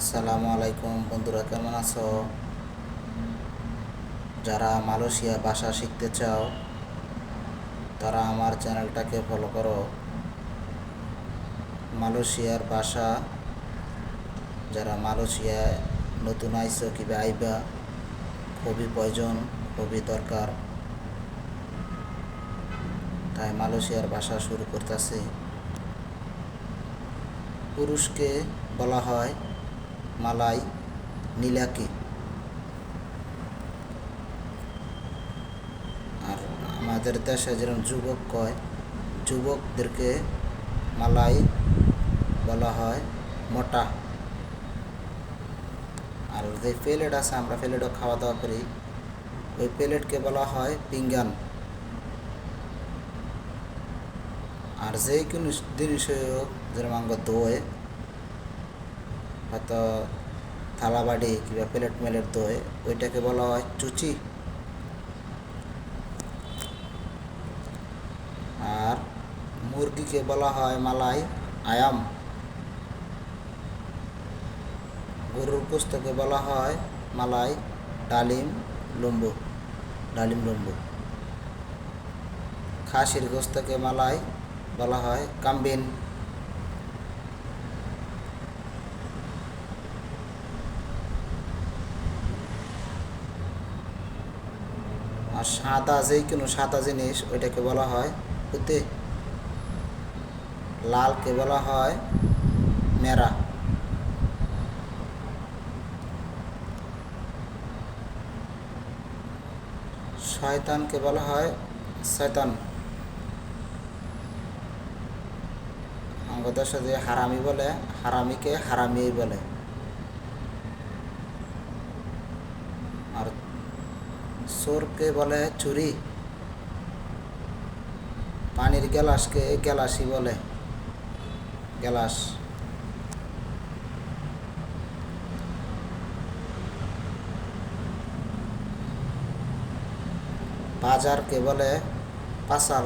আসসালামু আলাইকুম। বন্ধুরা, কেমন আছো? যারা মালয়েশিয়া ভাষা শিখতে চাও, তারা আমার চ্যানেলটাকে ফলো করো। মালয়েশিয়ার ভাষা, যারা মালয়েশিয়ায় নতুন আইসো কিবা আইবা, খুবই প্রয়োজন, খুবই দরকার। তাই মালয়েশিয়ার ভাষা শুরু করতেছি। পুরুষকে বলা হয় মালাই, নীলাকি। আর আমাদের দেশে যেরকম যুবক কয়, যুবকদেরকে মালাই বলা হয় মোটা। আর যে প্লেট আছে, আমরা প্লেটও খাওয়া দাওয়া করি। ওই প্লেটকে বলা হয় পিঙ্গান। আর যে কোনো জিনিস যেরকম আমরা দোয় হয়তো থালা বাড়ি কিংবা প্লেট মেলেট দোয় ওইটাকে বলা হয় চুচি। আর মুরগিকে বলা হয় মালাই আয়াম। গরুর গোস্তকে বলা হয় মালাই ডালিম লম্বু ডালিম লম্বু। খাসির গোস্তকে মালাই বলা হয় কাম্বিন। আর সাদা যেই কোনো সাদা জিনিস ওইটাকে বলা হয় পুঁতে লালকে বলা হয় মেরা। শয়তানকে বলা হয় শয়তান। আমাদের যে হারামি বলে, হারামিকে হারামি বলে আর চোরকে বলে চুরি? পানির গ্যালাসকে গ্যালাসি বলে। গ্যালাস। বাজারকে বলে পাসাল